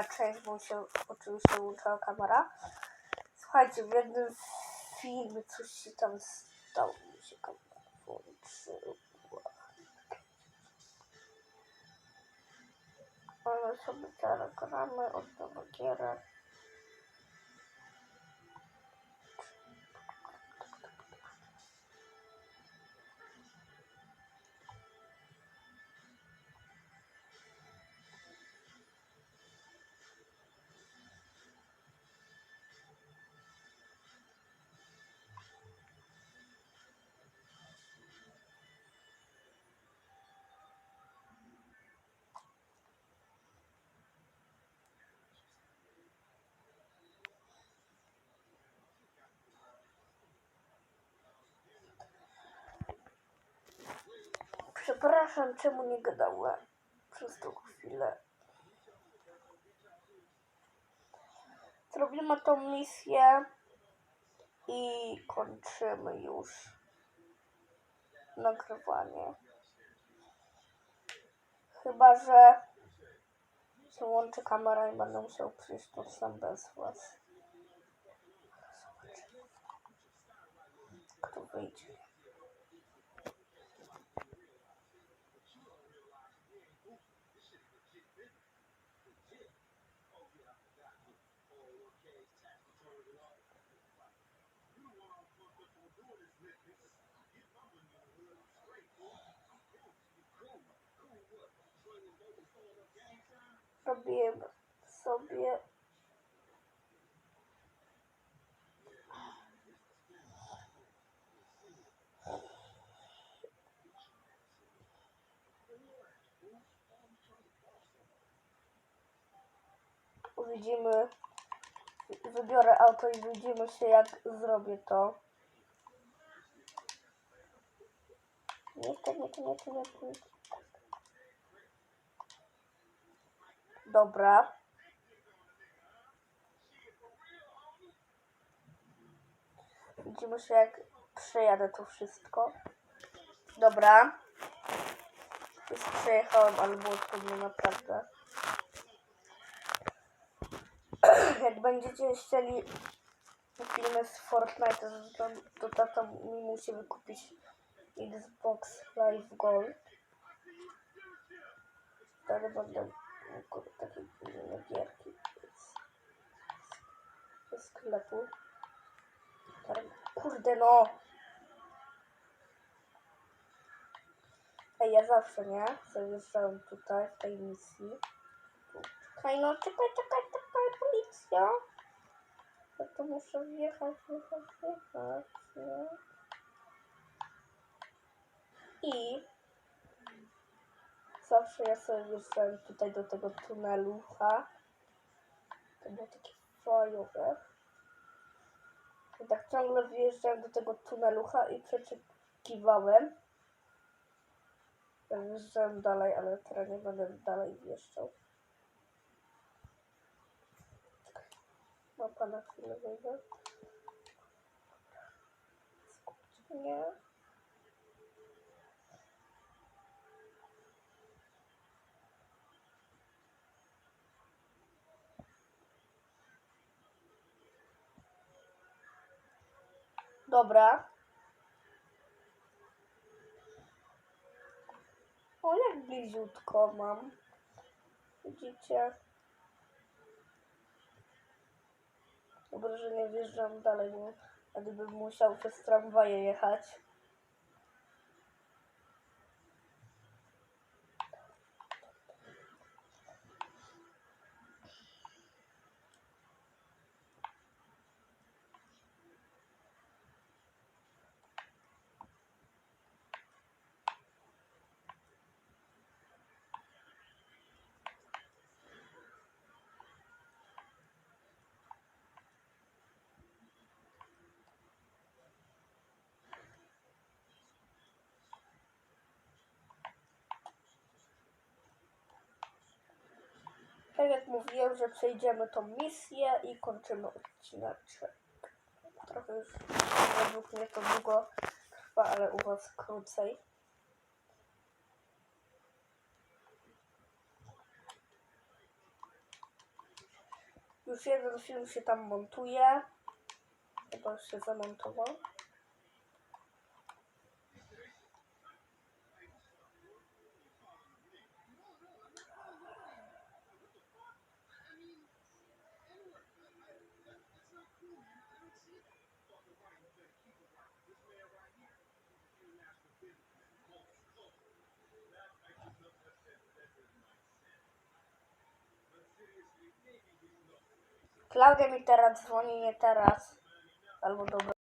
druga część, bo się oczywiście włączała kamera. Słuchajcie, w jednym filmie coś się tam stało, mi się kamera włączyła. Ale sobie teraz gramy od nowa Przepraszam, czemu nie gadałem przez tą chwilę. Zrobimy tą misję i kończymy już nagrywanie. Chyba, że się łączy kamera i będę musiał przyjść tu sam bez was. Kto wyjdzie. Robiłem sobie. Widzimy wybiorę auto i widzimy się jak zrobię to. Nie chcę, nie chcę, nie chcę, nie chcę, nie Dobra. Widzimy się jak przejadę to wszystko. Dobra. Już przejechałem, ale było trudno naprawdę. jak będziecie chcieli filmy z Fortnite, to, to tata mi musi wykupić Xbox Live Gold. Wtedy będę takie gierki ze sklepu. Kurde no! Ej, ja zawsze, nie? Zajeżdżałem tutaj w tej misji. Czekaj, no czekaj, czekaj, czekaj, policja! Ja to muszę wjechać, wjechać, wjechać, nie? I zawsze ja sobie wjeżdżałem tutaj do tego tunelu, ha? To było takie fajowe. I tak ciągle wjeżdżałem do tego tunelu, ha? I przeczekiwałem. Ja wjeżdżałem dalej, ale teraz nie będę dalej wjeżdżał. Ma pana chwilę wejdę. Skupcie Dobra. O, jak bliziutko mam. Widzicie? Dobrze, że nie wjeżdżam dalej, bo gdybym musiał przez tramwaje jechać. Tak jak mówiłem, że przejdziemy tą misję i kończymy odcineczek. Trochę już według mnie to długo trwa, ale u Was krócej. Już jeden film się tam montuje. Chyba już się zamontował. Klaudia mi teraz dzwoni, nie teraz. Albo dobra.